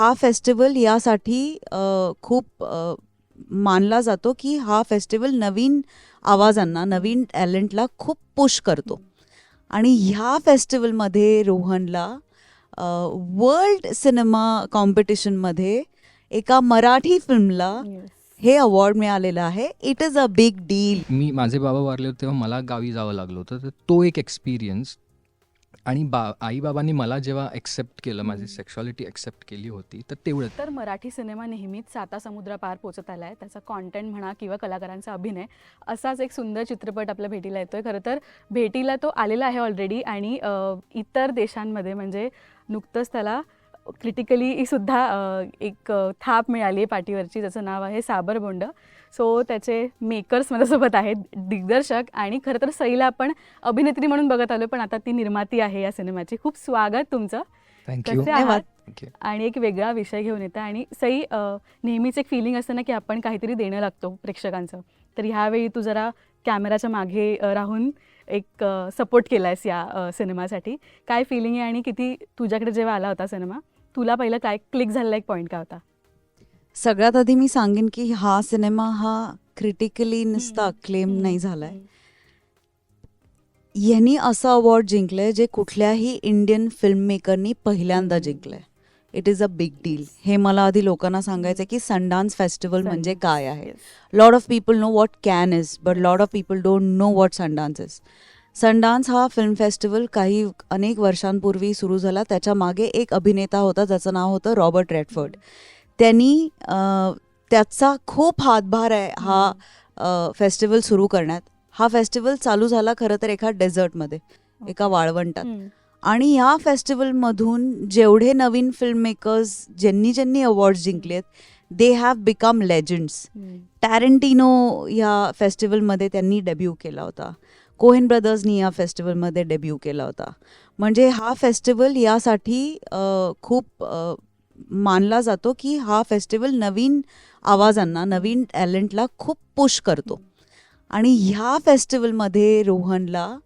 हा फेस्टिवल यासाठी खूप मानला जातो की हा फेस्टिवल नवीन आवाजांना नवीन टॅलेंटला खूप पुश करतो. आणि ह्या फेस्टिवलमध्ये रोहनला वर्ल्ड सिनेमा कॉम्पिटिशनमध्ये एका मराठी फिल्मला हे अवॉर्ड मिळालेलं आहे. It is a big deal मी माझे बाबा वारले होते तेव्हा मला गावी जावं लागलं होतं. तर तो एक एक्सपिरियन्स आणि बा आईबाबांनी मला जेव्हा एक्सेप्ट केलं माझी सेक्शुअलिटी एक्सेप्ट केली होती तर तेवढं तर मराठी सिनेमा नेहमीच साता समुद्रापार पोचत आला आहे त्याचा कॉन्टेंट म्हणा किंवा कलाकारांचा अभिनय असाच एक सुंदर चित्रपट आपल्या भेटीला येतोय. खरं तर भेटीला तो आलेला आहे ऑलरेडी आणि इतर देशांमध्ये म्हणजे नुकतंच त्याला क्रिटिकली सुद्धा एक थाप मिळाली आहे पाठीवरची. ज्याचं नाव आहे साबरबोंड. सो त्याचे मेकर्स माझ्यासोबत आहेत दिग्दर्शक आणि खरं तर सईला आपण अभिनेत्री म्हणून बघत आलो पण आता ती निर्माती आहे या सिनेमाची. खूप स्वागत तुमचं. कसे आहात? आणि एक वेगळा विषय घेऊन येतं. आणि सई नेहमीच एक फिलिंग असतं ना की आपण काहीतरी देणं लागतो प्रेक्षकांचं. तर ह्यावेळी तू जरा कॅमेराच्या मागे राहून एक सपोर्ट केला आहेस या सिनेमासाठी. काय फिलिंग आहे आणि किती तुझ्याकडे जेव्हा आला होता सिनेमा तुला पहिलं काय क्लिक झालेला एक पॉईंट काय होता? सगळ्यात आधी मी सांगेन की हा सिनेमा हा क्रिटिकली नुसता क्लेम नाही झालाय. यांनी असं अवॉर्ड जिंकलंय जे कुठल्याही इंडियन फिल्म मेकरनी पहिल्यांदा. जिंकलंय. It is a big deal हे मला आधी लोकांना सांगायचं की संडान्स फेस्टिवल म्हणजे काय आहे? Lot of people know what Cannes is but lot of people don't know what Sundance is Sundance हा फिल्म फेस्टिवल काही अनेक वर्षांपूर्वी सुरू झाला. त्याच्यामागे एक अभिनेता होता ज्याचं नाव होतं रॉबर्ट रेडफर्ड त्यांनी त्याचा खूप हातभार आहे हा फेस्टिवल सुरू करण्यात. हा फेस्टिवल चालू झाला खरं तर एका डेझर्टमध्ये एका वाळवंटात. आणि या फेस्टिवलमधून जेवढे नवीन फिल्म मेकर्स ज्यांनी ज्यांनी awards जिंकलेत they have become legends. Tarantino या फेस्टिवलमध्ये त्यांनी डेब्यू केला होता. कोहेन ब्रदर्सनी या फेस्टिवलमध्ये डेब्यू केला होता. म्हणजे हा फेस्टिवल यासाठी खूप मानला जातो की हा फेस्टिवल नवीन आवाजांना नवीन टॅलेंटला खूप पुश करतो आणि ह्या फेस्टिवलमध्ये रोहनला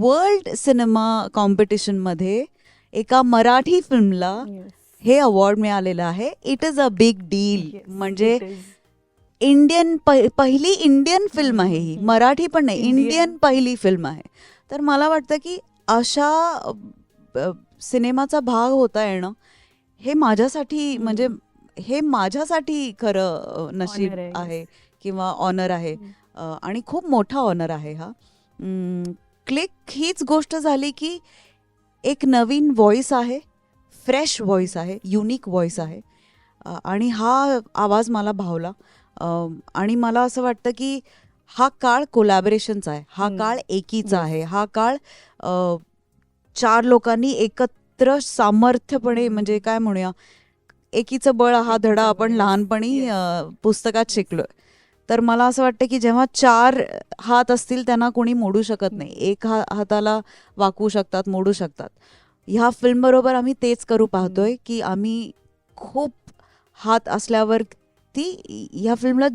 वर्ल्ड सिनेमा कॉम्पिटिशनमध्ये एका मराठी फिल्मला. हे अवॉर्ड मिळालेलं आहे it is a big deal म्हणजे. इंडियन पहि- पहिली इंडियन फिल्म आहे ही. मराठी पण नाही इंडियन. पहिली फिल्म आहे तर मला वाटतं की अशा सिनेमाचा भाग होता येणं हे माझ्यासाठी. म्हणजे हे माझ्यासाठी खरं नशीब Honor आहे, किंवा ऑनर आहे हम्म. अ, आणि खूप मोठा ऑनर आहे हा क्लिक हीच गोष्ट झाली की एक नवीन व्हॉइस आहे फ्रेश व्हॉइस आहे युनिक व्हॉइस आहे अ, आणि हा आवाज मला भावला अ, आणि मला असं वाटतं की हा काळ कोलॅबरेशनचा आहे हा हम्म. काळ एकीचा Yes. आहे हा काळ अ, चार लोकांनी एकत्र सामर्थ्यपणे हम्म. म्हणजे काय म्हणूया एकीचं बळ हा धडा आपण. लहानपणी पुस्तकात. शिकलोय तर मला असं वाटतं की जेव्हा चार हात असतील त्यांना कोणी मोडू शकत नाही एक हा हाताला वाकवू शकतात मोडू शकतात ह्या फिल्म बरोबर आम्ही तेच करू पाहतोय की आम्ही खूप हात असल्यावर ती ह्या फिल्मला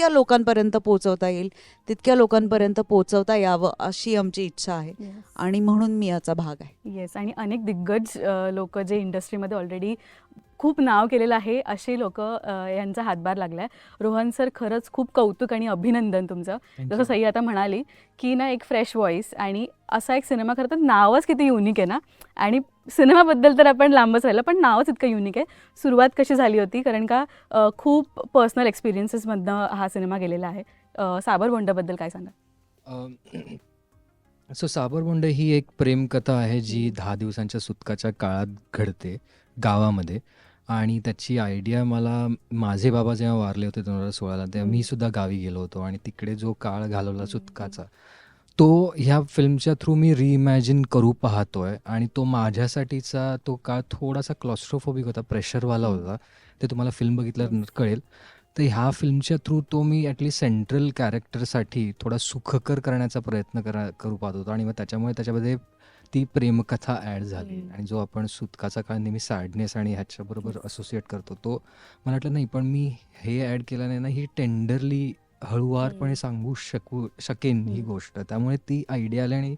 जितक्या लोकांपर्यंत पोहोचवता येईल तितक्या लोकांपर्यंत पोहोचवता यावं अशी आमची इच्छा आहे. आणि म्हणून मी याचा भाग आहे येस आणि अनेक दिग्गज लोक जे इंडस्ट्रीमध्ये ऑलरेडी खूप नाव केलेलं आहे असे लोक यांचा हातभार लागलाय. रोहन सर खरंच खूप कौतुक आणि अभिनंदन तुमचं. जसं सई आता म्हणाली की ना एक फ्रेश व्हॉइस आणि असा एक सिनेमा खरं तर नावच किती युनिक आहे ना? आणि सिनेमाबद्दल तर आपण लांबच राहिलं पण नावच इतकं युनिक आहे. सुरुवात कशी झाली होती? कारण का खूप पर्सनल एक्सपिरियन्सेसमधनं हा सिनेमा गेलेला आहे. साबरबोंडाबद्दल काय सांगा सो साबरबोंड ही एक प्रेमकथा आहे जी. दहा दिवसांच्या सुटकाच्या काळात घडते गावामध्ये. आणि त्याची आयडिया मला माझे बाबा जेव्हा वारले होते दोन हजार सोळाला तेव्हा. मी सुद्धा गावी गेलो होतो आणि तिकडे जो काळ घालवला. सुटकाचा तो ह्या फिल्मच्या थ्रू मी रिइमॅजिन करू पाहतोय आणि तो माझ्यासाठीचा तो काळ थोडासा क्लॉस्ट्रोफोबिक होता प्रेशरवाला. होता ते तुम्हाला फिल्म बघितल्यावर कळेल तर ह्या फिल्मच्या थ्रू तो मी ॲटलीस्ट सेंट्रल कॅरेक्टरसाठी थोडा सुखकर करण्याचा प्रयत्न करा करू पाहत होतो आणि मग त्याच्यामुळे त्याच्यामध्ये ती प्रेमकथा ॲड झाली. आणि जो आपण सुतकाचा काळ नेहमी सॅडनेस आणि ह्याच्याबरोबर असोसिएट करतो तो मला वाटलं नाही पण मी हे ॲड केलं नाही ना ही टेंडरली हळुवारपणे हम्म. सांगू शकू शकेन ही हम्म. गोष्ट त्यामुळे ती आयडिया आली आणि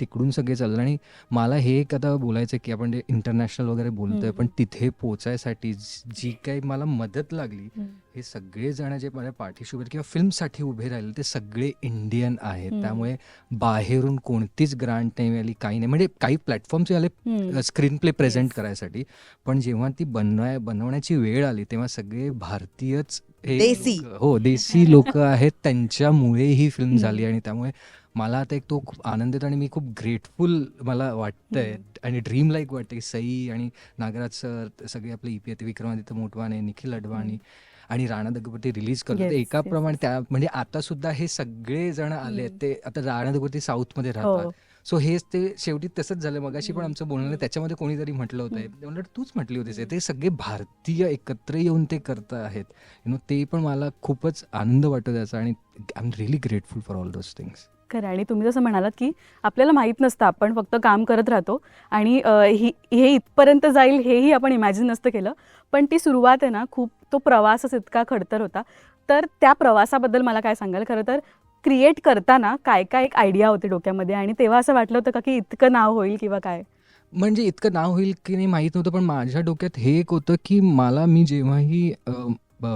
तिकडून सगळे चाललं आणि मला हे एक आता बोलायचं आहे की आपण जे इंटरनॅशनल वगैरे बोलतोय हम्म. पण तिथे पोचायसाठी जी जी काही मला मदत लागली हम्म. हे सगळे जण जे माझ्या पाठीशी उभे किंवा फिल्मसाठी उभे राहिले ते सगळे इंडियन आहेत हम्म. त्यामुळे बाहेरून कोणतीच ग्रांट नाही मिळाली काही नाही म्हणजे काही प्लॅटफॉर्म्स आले हम्म. Screenplay present. करायसाठी पण जेव्हा ती बनवाय बनवण्याची वेळ आली तेव्हा सगळे भारतीयच हे देसी. लोकं- हो देसी लोक आहेत त्यांच्यामुळे ही फिल्म झाली. आणि त्यामुळे मला आता एक तो खूप आनंद येतो आणि मी खूप ग्रेटफुल मला वाटतंय. आणि ड्रीम लाईक वाटतं की सई आणि नागराज सर सगळे आपले ईपी आहेत विक्रमादित्य मोटवाने निखिल अडवाणी आणि राणा दगपती रिलीज करतो Yes, yes, प्रमाणे yes. त्या म्हणजे आता सुद्धा हे सगळे जण आले. ते आता राणा दगपती साऊथमध्ये राहतात हो सो हेच ते शेवटी तसंच झालं. मगाशी पण. आमचं बोलणं. त्याच्यामध्ये कोणीतरी म्हटलं होतं. म्हणलं तूच म्हटली होतीस. ते सगळे भारतीय एकत्र येऊन ते करत आहेत. यु नो ते पण मला खूपच आनंद वाटतो त्याचा आणि I am really grateful for all those things खरं आणि तुम्ही जसं म्हणालात की आपल्याला माहीत नसतं. आपण फक्त काम करत राहतो. आणि ही हे इथपर्यंत जाईल हेही आपण इमॅजिन नसतं केलं. पण ती सुरुवात आहे ना खूप तो प्रवासच इतका खडतर होता. तर त्या प्रवासाबद्दल मला काय सांगाल? खरं तर क्रिएट करताना काय काय एक आयडिया होते डोक्यामध्ये? आणि तेव्हा असं वाटलं होतं का की इतकं नाव होईल किंवा काय? म्हणजे इतकं नाव होईल की नाही माहीत नव्हतं पण माझ्या डोक्यात हे एक होतं की मला मी जेव्हाही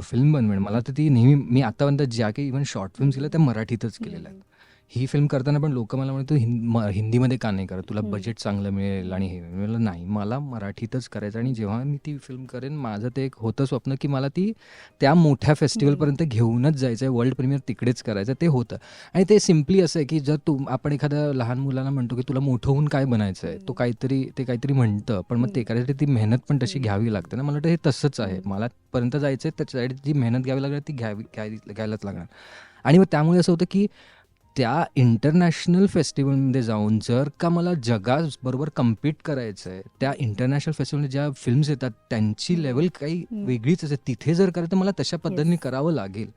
फिल्म बनवेन मला तर ती नेहमी मी आतापर्यंत ज्या काही इव्हन शॉर्ट फिल्म्स केल्या त्या मराठीतच केलेल्या आहेत. ही फिल्म करताना पण लोक मला म्हणतो हिं म- हिंदीमध्ये का नाही करत? तुला. बजेट चांगलं मिळेल आणि हे. मी म्हणलं नाही मला मराठीतच करायचं आणि जेव्हा मी ती फिल्म करेन माझं ते एक होतं स्वप्न की मला ती त्या मोठ्या फेस्टिवलपर्यंत घेऊनच जायचं आहे वर्ल्ड प्रीमियर तिकडेच करायचं ते होतं. आणि ते सिम्पली असं आहे की जर तू आपण एखाद्या लहान मुलाला म्हणतो की तुला मोठं होऊन काय बनायचं आहे तो. काहीतरी ते काहीतरी म्हणतं. पण मग ते. करायसाठी ती मेहनत पण तशी. घ्यावी लागते ना. मला वाटतं हे तसंच आहे. मला पर्यंत जायचं आहे त्याच्यासाठी जी मेहनत घ्यावी लागणार ती घ्यावी घ्यावी घ्यायलाच लागणार. आणि मग त्यामुळे असं होतं की त्या इंटरनॅशनल फेस्टिवलमध्ये जाऊन जर का मला जगाबरोबर कम्पीट करायचं आहे त्या इंटरनॅशनल फेस्टिवलमध्ये ज्या फिल्म्स येतात त्यांची. लेवल काही. वेगळीच असते तिथे जर करायचं तर मला तशा पद्धतीने. करावं लागेल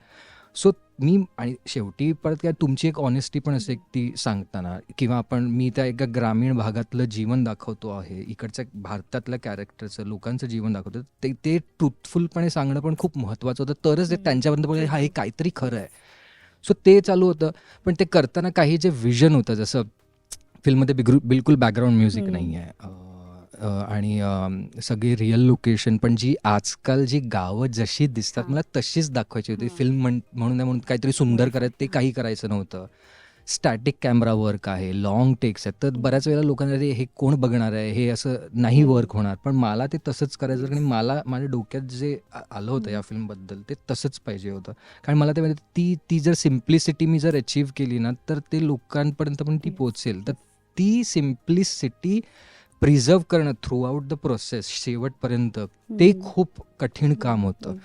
सो मी आणि शेवटी परत काय तुमची एक ऑनेस्टी पण असते ती सांगताना किंवा आपण मी त्या एका ग्रामीण भागातलं जीवन दाखवतो आहे इकडच्या भारतातल्या कॅरेक्टरचं लोकांचं जीवन दाखवतो ते ते ट्रुथफुलपणे सांगणं पण खूप महत्त्वाचं होतं तरच ते. त्यांच्यापर्यंत हा हे काहीतरी खरं आहे सो ते चालू होतं पण ते करताना काही जे विजन होतं जसं फिल्ममध्ये बिगरू बिलकुल बॅकग्राऊंड म्युझिक. नाही आहे आणि सगळी रिअल लोकेशन पण जी आजकाल जी गावं जशी दिसतात. मला तशीच दाखवायची होती. फिल्म म्हण म्हणून नाही म्हणून काहीतरी सुंदर करायचं ते काही करायचं नव्हतं स्टॅटिक कॅमेरा वर्क आहे लॉंग टेक्स आहेत तर बऱ्याच वेळेला लोकांना अरे हे कोण बघणार आहे हे असं नाही. वर्क होणार पण मला ते तसंच करायचं आणि मला माझ्या डोक्यात जे आलं होतं या. फिल्मबद्दल ते तसंच पाहिजे होतं कारण मला ते म्हणजे ती ती जर सिम्प्लिसिटी मी जर अचीव्ह केली ना तर ते लोकांपर्यंत पण ती. पोचेल तर ती सिम्प्लिसिटी प्रिझर्व करणं थ्रू आउट द प्रोसेस शेवटपर्यंत ते. खूप कठीण काम होतं.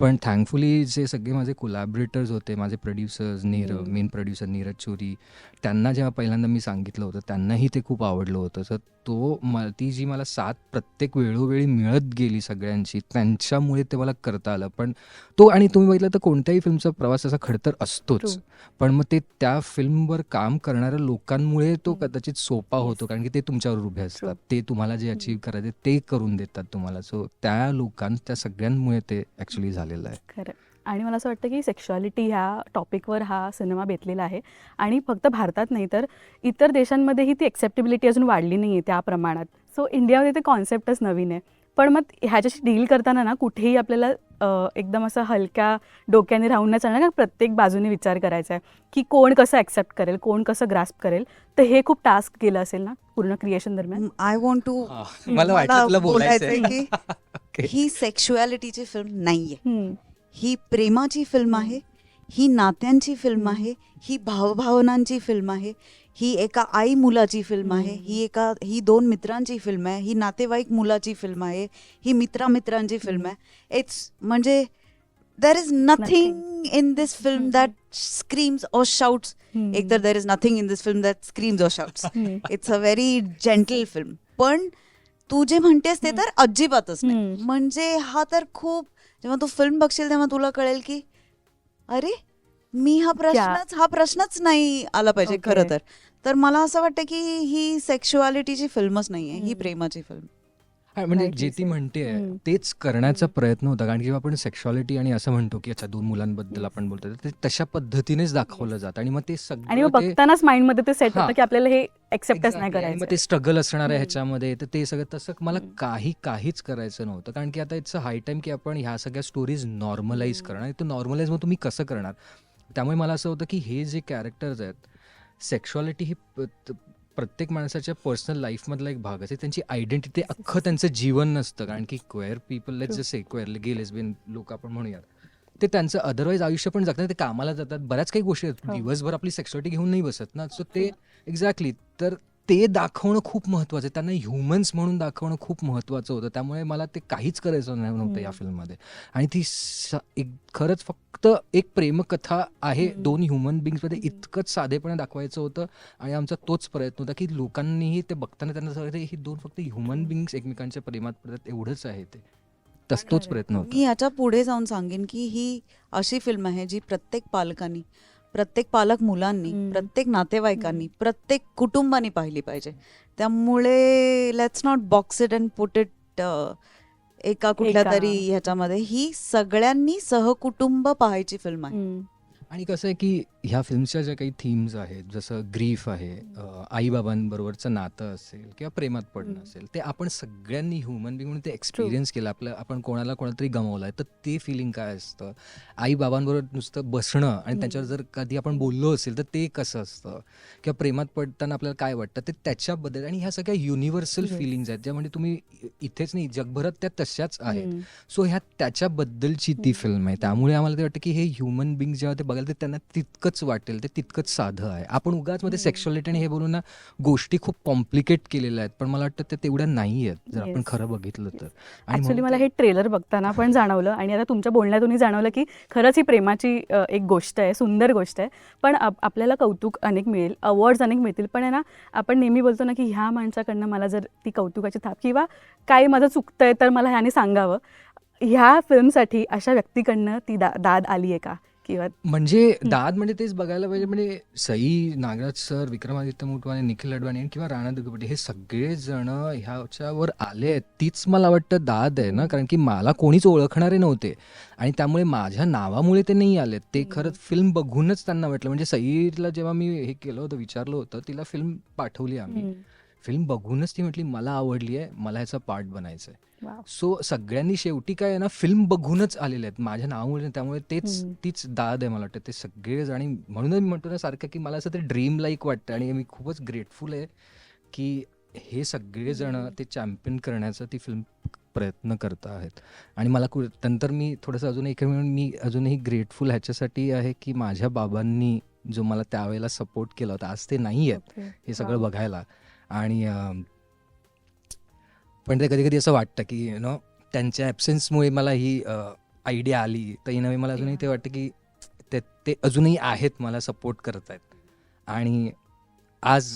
पण थँकफुली जे सगळे माझे कोलॅबरेटर्स होते माझे producers Nirav. Main producer Neeraj Chori त्यांना जेव्हा पहिल्यांदा मी सांगितलं होतं त्यांनाही ते खूप आवडलं होतं तर तो म ती जी मला साथ प्रत्येक वेळोवेळी मिळत गेली सगळ्यांची त्यांच्यामुळे ते मला करता आलं पण तो आणि तुम्ही बघितलं तर कोणत्याही फिल्मचा प्रवास असा खडतर असतोच True. पण मग ते त्या फिल्मवर काम करणाऱ्या लोकांमुळे तो हम्म. कदाचित सोपा. होतो कारण की ते तुमच्यावर उभे असतात True. ते तुम्हाला जे अचीव्ह करायचे ते करून देतात तुम्हाला सो त्या लोकां त्या सगळ्यांमुळे ते ॲक्च्युली झालेलं आहे खरं आणि मला असं वाटतं की सेक्शुअलिटी ह्या टॉपिकवर हा सिनेमा बेतलेला आहे. आणि फक्त भारतात नाही तर इतर देशांमध्येही ती एक्सेप्टेबिलिटी अजून वाढली नाही आहे त्या प्रमाणात. सो इंडियामध्ये ते कॉन्सेप्टच नवीन आहे. पण मग ह्याच्याशी डील करताना ना कुठेही आपल्याला एकदम असं हलक्या डोक्याने राहून नाही चालणार का प्रत्येक बाजूने विचार करायचा आहे की कोण कसं ॲक्सेप्ट करेल कोण कसं ग्रास्प करेल. तर हे खूप टास्क केलं असेल ना पूर्ण क्रिएशन दरम्यान? आय वॉन्ट टू मला बोलायचं की ही सेक्शुअलिटीची फिल्म नाहीये. ही प्रेमाची फिल्म आहे ही नात्यांची फिल्म आहे ही भावभावनांची फिल्म आहे ही एका आई मुलाची फिल्म आहे. ही एका ही दोन मित्रांची फिल्म आहे ही नातेवाईक मुलाची फिल्म आहे ही मित्रा मित्रांची फिल्म आहे इट्स म्हणजे there is nothing in this film. That screams और शाउट्स हम्म. एकतर there is nothing in this film that screams और shouts. It's a very gentle film पण तू जे म्हणतेस ते तर अजिबातच नाही. म्हणजे हा तर खूप जेव्हा तू फिल्म बघशील तेव्हा तुला कळेल की अरे मी हा प्रश्नच हा प्रश्नच नाही आला पाहिजे Okay. खरं तर तर मला असं वाटतं की ही सेक्शुअलिटीची फिल्मच नाहीये ही हम्म. प्रेमाची फिल्म हा, म्हणजे जे ती. म्हणते. तेच करण्याचा प्रयत्न होता कारण की जेव्हा आपण सेक्शुअलिटी आणि असं म्हणतो की अच्छा दोन मुलांबद्दल. आपण बोलतो ते तशा पद्धतीनेच दाखवलं जातं आणि मग ते आणि सगळं ते बघतानाच माइंडमध्ये ते सेट. होतं की आपल्याला हे एक्सेप्टच नाही. आणि करायचं मग ते स्ट्रगल असणार आहे. ह्याच्यामध्ये तर ते सगळं तसं मला. काही काहीच करायचं नव्हतं कारण की आता इट्स अ हाय टाइम की आपण ह्या सगळ्या स्टोरीज नॉर्मलाइज. करणार आणि तो नॉर्मलाइज मग तुम्ही कसं करणार त्यामुळे मला असं होतं की हे जे कॅरेक्टर्स आहेत सेक्शुअलिटी ही प्रत्येक माणसाच्या पर्सनल लाईफमधला एक भाग असते त्यांची आयडेंटिटी अख्खं. त्यांचं जीवन नसतं कारण की क्वेअर पीपल लेट. जसे क्वेअर गे लेस्बियन लोक आपण म्हणूयात ते त्यांचं अदरवाईज आयुष्य पण जगतात ते कामाला जातात बऱ्याच काही गोष्टी आहेत हो. दिवसभर आपली सेक्शुअलिटी घेऊन नाही बसत ना सो ते एक्झॅक्टली तर ते दाखवणं खूप महत्त्वाचं आहे त्यांना ह्युमन्स म्हणून दाखवणं खूप महत्त्वाचं होतं त्यामुळे मला ते काहीच करायचं नाही नव्हतं या. फिल्ममध्ये आणि ती एक खरंच फक्त एक प्रेमकथा आहे. दोन ह्युमन बिंग्समध्ये. इतकंच साधेपणे दाखवायचं होतं आणि आमचा तोच प्रयत्न होता की लोकांनीही ते बघताना त्यांना वाटायचं, ही दोन फक्त ह्युमन बिंग्स एकमेकांच्या प्रेमात पडतात एवढंच आहे ते तस तोच. प्रयत्न होता मी याच्यापुढे जाऊन सांगेन की ही अशी फिल्म आहे जी प्रत्येक पालकांनी प्रत्येक पालक मुलांनी. प्रत्येक नातेवाईकांनी प्रत्येक कुटुंबानी पाहिली पाहिजे. त्यामुळे let's not box it and put it एका कुठल्या तरी ह्याच्यामध्ये. ही सगळ्यांनी सहकुटुंब पाहायची फिल्म आहे. आणि कसं आहे की ह्या फिल्मच्या ज्या काही थीम्स आहेत जसं ग्रीफ आहे आई बाबांबरोबरचं नातं असेल किंवा प्रेमात पडणं. असेल ते आपण सगळ्यांनी ह्युमन बिंग म्हणून ते एक्सपिरियन्स केलं आपलं आपण कोणाला कोणातरी गमावलं आहे तर ते फिलिंग काय असतं आई बाबांबरोबर नुसतं बसणं आणि. त्याच्यावर जर कधी आपण बोललो असेल तर ते कसं असतं किंवा प्रेमात पडताना आपल्याला काय वाटतं ते त्याच्याबद्दल आणि ह्या सगळ्या युनिव्हर्सल. फिलिंग्स आहेत ज्या म्हणजे तुम्ही इथेच नाही जगभरात त्या तशाच आहेत. सो ह्या त्याच्याबद्दलची ती. फिल्म आहे त्यामुळे आम्हाला ते वाटतं की हे ह्युमन बिंग जेव्हा ते बघायला ते त्यांना तितकंच वाटेल ते तितकंच साधं आहे. आपण उगाच मध्ये. सेक्शुअलिटी आणि हे बोलून ना गोष्टी खूप कॉम्प्लिकेट केलेल्या आहेत पण मला वाटतं ते तेवढ्या नाही आहेत जर आपण. खरं बघितलं तर. ऍक्च्युली मला हे ट्रेलर बघताना पण जाणवलं आणि आता तुमच्या बोलण्यातूनही जाणवलं की खरंच ही प्रेमाची एक गोष्ट आहे सुंदर गोष्ट आहे. पण आप- आपल्याला कौतुक अनेक मिळेल अवॉर्ड्स अनेक मिळतील पण आहे ना आपण नेहमी बोलतो ना की ह्या माणसाकडनं मला जर ती कौतुकाची थाप किंवा काही माझं चुकतंय तर मला ह्याने सांगावं. ह्या फिल्मसाठी अशा व्यक्तीकडनं ती दा दाद आली आहे का? किंवा म्हणजे दाद म्हणजे तेच बघायला पाहिजे. म्हणजे सई नागराज सर विक्रमादित्य मोटवाने निखिल अडवाणी किंवा राणा दुर्गपटे हे सगळे जण ह्याच्यावर आले आहेत. तीच मला वाटतं दाद आहे ना? कारण की मला कोणीच ओळखणारे नव्हते. आणि त्यामुळे माझ्या नावामुळे ते नाही आले ते. खरंच फिल्म बघूनच त्यांना वाटलं. म्हणजे सईला जेव्हा मी हे केलं होतं विचारलं होतं तिला फिल्म पाठवली आम्ही. फिल्म बघूनच ती म्हटली मला आवडली आहे मला ह्याचा पार्ट बनायचं आहे. सो सगळ्यांनी शेवटी काय आहे ना फिल्म बघूनच आलेले आहेत माझ्या नावामुळे. त्यामुळे तेच. तीच दाद आहे मला वाटतं ते सगळेच आणि म्हणूनच मी म्हणतो ना सारखं की मला असं ते ड्रीम लाईक वाटतं आणि मी खूपच ग्रेटफुल आहे की हे सगळेजण. ते चॅम्पियन करण्याचा ती फिल्म प्रयत्न करत आहेत आणि मला कु- नंतर मी थोडंसं अजून एक मी अजूनही ग्रेटफुल ह्याच्यासाठी आहे की माझ्या बाबांनी जो मला त्यावेळेला सपोर्ट केला होता आज ते नाही आहेत. हे सगळं. बघायला आणि पण ते कधी कधी असं वाटतं की यु नो त्यांच्या ॲब्सेन्समुळे मला ही आयडिया आली. तर इन मला अजूनही ते वाटतं की ते ते अजूनही आहेत मला सपोर्ट करत आहेत. आणि आज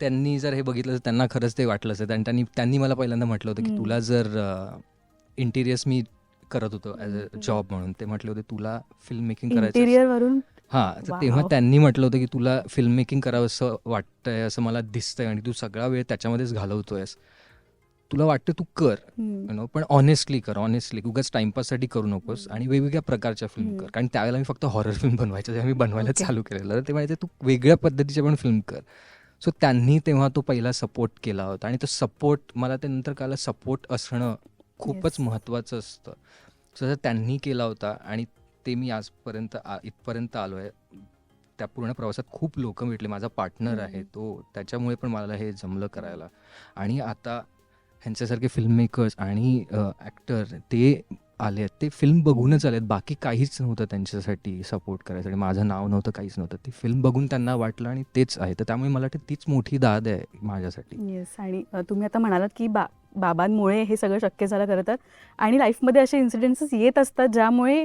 त्यांनी जर हे बघितलं तर त्यांना खरंच ते वाटलं असेल. आणि त्यांनी त्यांनी मला पहिल्यांदा म्हटलं होतं की. तुला जर इंटिरियर्स मी करत होतो ॲज अ. जॉब म्हणून ते म्हटले होते तुला फिल्म मेकिंग करायचं असेल- इंटिरियर वरून हां तर. तेव्हा त्यांनी म्हटलं होतं की तुला फिल्म मेकिंग करावं असं वाटतंय असं मला दिसतंय आणि तू सगळा वेळ त्याच्यामध्येच घालवतोयस तुला वाटतं तू कर नो पण ऑनेस्टली कर ऑनेस्टली उगाच टाइमपाससाठी करू नकोस. आणि वेगवेगळ्या प्रकारच्या फिल्म. कर कारण त्यावेळेला मी फक्त हॉरर फिल्म बनवायच्या तेव्हा मी बनवायला. चालू केलेलं तर ते तू वेगळ्या पद्धतीचे पण फिल्म कर सो त्यांनी तेव्हा तो पहिला सपोर्ट केला होता आणि तो सपोर्ट मला ते नंतर कळलं सपोर्ट असणं खूपच. महत्त्वाचं असतं सो त्यांनी केला होता आणि ते मी आजपर्यंत इथपर्यंत आलो आहे त्या पूर्ण प्रवासात खूप लोक भेटले. माझा पार्टनर आहे. तो. त्याच्यामुळे पण मला हे जमलं करायला. आणि आता ह्यांच्यासारखे फिल्म मेकर्स आणि ॲक्टर ते आले आहेत. ते फिल्म बघूनच आले आहेत. बाकी काहीच नव्हतं त्यांच्यासाठी सपोर्ट करायसाठी. माझं नाव नव्हतं काहीच नव्हतं. ती फिल्म बघून त्यांना वाटलं आणि तेच आहे. तर त्यामुळे मला वाटतं तीच मोठी दाद आहे माझ्यासाठी. येस आणि तुम्ही आता म्हणालात की बा बाबांमुळे हे सगळं शक्य झालं खरं तर. आणि लाईफमध्ये असे इन्सिडेंट्स येत असतात ज्यामुळे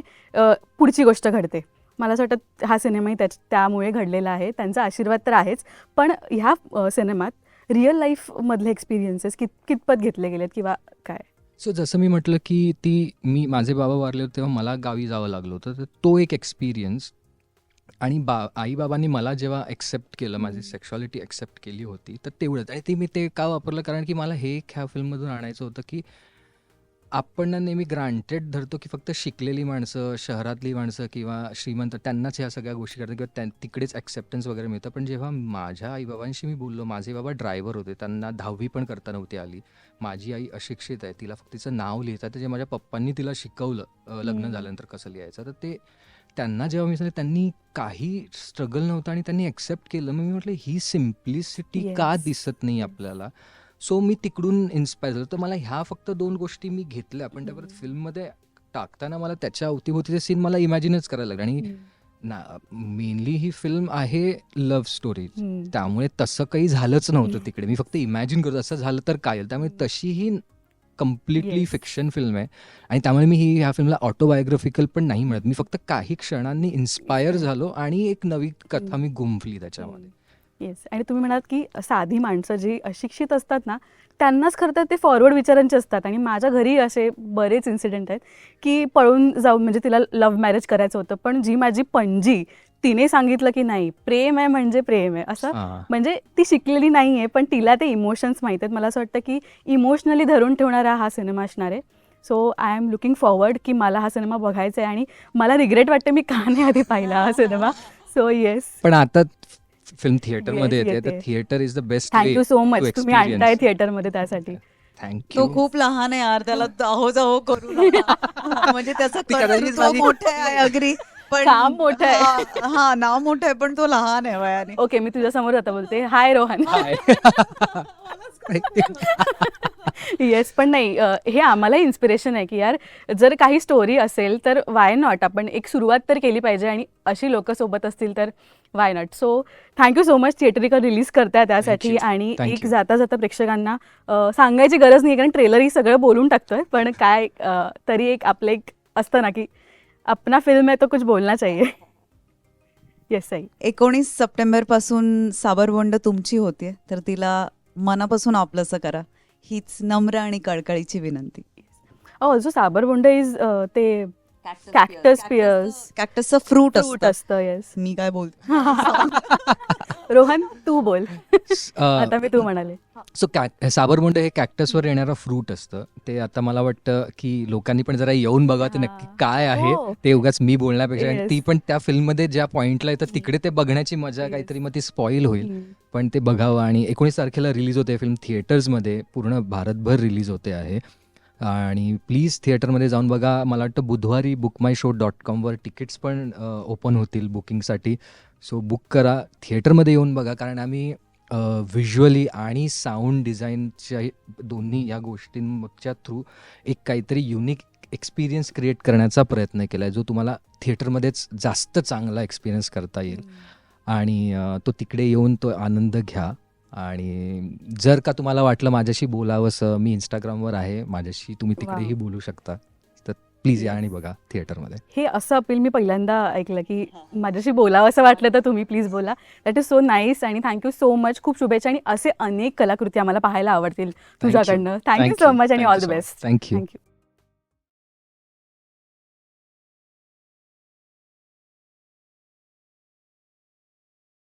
पुढची गोष्ट घडते. मला असं वाटतं हा सिनेमाही त्या त्यामुळे घडलेला आहे. त्यांचा आशीर्वाद तर आहेच. पण ह्या सिनेमात रिअल लाईफमधले एक्सपिरियन्सेस कित कितपत घेतले गेलेत किंवा काय? सो जसं मी म्हटलं की ती मी माझे बाबा वारले होते तेव्हा मला गावी जावं लागलं होतं. तर तो एक एक्सपिरियन्स आणि बा आईबाबांनी मला जेव्हा एक्सेप्ट केलं माझी. सेक्शुअलिटी एक्सेप्ट केली होती तर तेवढंच आणि ते मी ते का वापरलं कारण की मला हे ह्या फिल्ममधून आणायचं होतं की आपण ना नेहमी ग्रांटेड धरतो की फक्त शिकलेली माणसं शहरातली माणसं किंवा श्रीमंत त्यांनाच ह्या सगळ्या गोष्टी करतात किंवा त्यां तिकडेच ॲक्सेप्टन्स वगैरे मिळतं पण जेव्हा माझ्या आईबाबांशी मी बोललो माझे बाबा ड्रायव्हर होते त्यांना दहावी पण करता नव्हती आली माझी आई अशिक्षित आहे तिला फक्त तिचं नाव लिहितं ते जे माझ्या पप्पांनी तिला शिकवलं लग्न. झाल्यानंतर कसं लिहायचं तर ते त्यांना जेव्हा मी सांगितलं त्यांनी काही स्ट्रगल नव्हतं आणि त्यांनी एक्सेप्ट केलं मग मी म्हटलं ही सिम्प्लिसिटी का Yes. दिसत नाही. आपल्याला सो मी तिकडून इन्स्पायर झालो तर मला ह्या फक्त दोन गोष्टी मी घेतल्या पण त्या परत. फिल्ममध्ये टाकताना मला त्याच्या अवतीभोवतीचे सीन मला इमॅजिनच करायला लागले आणि ना मेनली ही फिल्म आहे लव्ह स्टोरी. त्यामुळे तसं काही झालंच नव्हतं. तिकडे मी फक्त इमॅजिन करतो असं झालं तर काय त्यामुळे हम्म. कम्प्लिटली. फिक्शन फिल्म आहे. आणि त्यामुळे मी ही ह्या फिल्मला ऑटोबायोग्राफिकल पण नाही मिळत. मी फक्त काही क्षणांनी इन्स्पायर झालो आणि एक नवी कथा मी गुंफली त्याच्यामध्ये. येस आणि तुम्ही म्हणालात की साधी माणसं जी अशिक्षित असतात ना त्यांनाच खरं तर ते फॉरवर्ड विचारांचे असतात. आणि माझ्या घरी असे बरेच इन्सिडेंट आहेत की पळून जाऊन म्हणजे तिला लव्ह मॅरेज करायचं होतं. पण जी माझी पणजी तिने सांगितलं की नाही प्रेम आहे म्हणजे प्रेम आहे. असं. म्हणजे ती शिकलेली नाही आहे पण तिला ते इमोशन्स माहीत आहेत. मला असं वाटतं की इमोशनली धरून ठेवणारा हा सिनेमा असणार आहे. So I am looking forward की मला हा सिनेमा बघायचा आहे आणि मला रिग्रेट वाटते मी का नाही आधी पाहिला हा सिनेमा. सो येस पण आता फिल्म थिएटरमध्ये येते तर. Theatre is the best thank you so much तुम्ही आणताय. थिएटरमध्ये त्यासाठी. थँक्यू तो खूप लहान आहे यार त्याला जाहो जाहो करू. म्हणजे त्याचं मोठं आहे अग्री पण काम मोठं आहे. हा, हा नाव मोठं आहे पण तो लहान आहे वयाने. ओके मी तुझ्या समोर आता बोलते. हाय रोहन. येस पण नाही अ, हे आम्हाला इन्स्पिरेशन आहे की यार जर काही स्टोरी असेल तर वाय नॉट आपण एक सुरुवात तर केली पाहिजे आणि अशी लोक सोबत असतील तर why not so thank you so much theatrical release करताय त्यासाठी Thank you. आणि Thank एक you. जाता जाता प्रेक्षकांना अ, सांगायची गरज नाही कारण ट्रेलर ही सगळं बोलून टाकतोय. पण काय अ, तरी एक आपलं एक असतं ना की अपना फिल्म आहे तो कुछ बोलना चाहिए। येस साई एकोणीस सप्टेंबरपासून साबरबोंड तुमची होतीये तर तिला मनापासून आपलंसं करा. हीच नम्र आणि कळकळीची विनंती. ऑल्सो साबरबुंड इज ते कॅक्टस पियर्स कॅक्टसचं फ्रूट फ्रूट असतं. असतं येस मी काय बोलते रोहन तू बोल. आता मी तू म्हणाले. सो कॅ साबरमुंड हे कॅक्टसवर येणारं फ्रूट असतं. ते आता मला वाटतं की लोकांनी पण जरा येऊन बघा ते नक्की. काय आहे. हो. ते उगाच मी बोलण्यापेक्षा आणि Yes. ती पण त्या फिल्ममध्ये ज्या पॉइंटला येतं तिकडे ते बघण्याची मजा Yes. काहीतरी मग ती स्पॉईल होईल. पण ते बघावं. आणि एकोणीस तारखेला रिलीज होते फिल्म थिएटर्समध्ये पूर्ण भारतभर रिलीज होते आहे. आणि प्लीज थिएटरमध्ये जाऊन बघा. मला वाटतं बुधवारी बुक माय शो डॉट कॉमवर तिकीट्स पण ओपन होतील बुकिंगसाठी सो बुक करा. थिएटरमध्ये येऊन बघा. कारण आम्ही व्हिज्युअली आणि साऊंड डिझाईनच्या दोन्ही या गोष्टींच्या थ्रू एक काहीतरी युनिक एक्सपिरियन्स क्रिएट करण्याचा प्रयत्न केला आहे जो तुम्हाला थिएटरमध्येच जास्त चांगला एक्सपिरियन्स करता येईल. आणि तो तिकडे येऊन तो आनंद घ्या. आणि जर का तुम्हाला वाटलं माझ्याशी बोलावंसं मी इंस्टाग्रामवर आहे माझ्याशी तुम्ही तिकडेही. बोलू शकता तर प्लीज या आणि बघा थिएटरमध्ये. हे असं अपील मी पहिल्यांदा ऐकलं की माझ्याशी बोलावं असं वाटलं तर तुम्ही प्लीज बोला. दॅट इज सो नाईस आणि थँक्यू सो मच खूप शुभेच्छा आणि असे अनेक कलाकृती आम्हाला पाहायला आवडतील तुझ्याकडनं. थँक्यू सो मच आणि all the best thank you thank you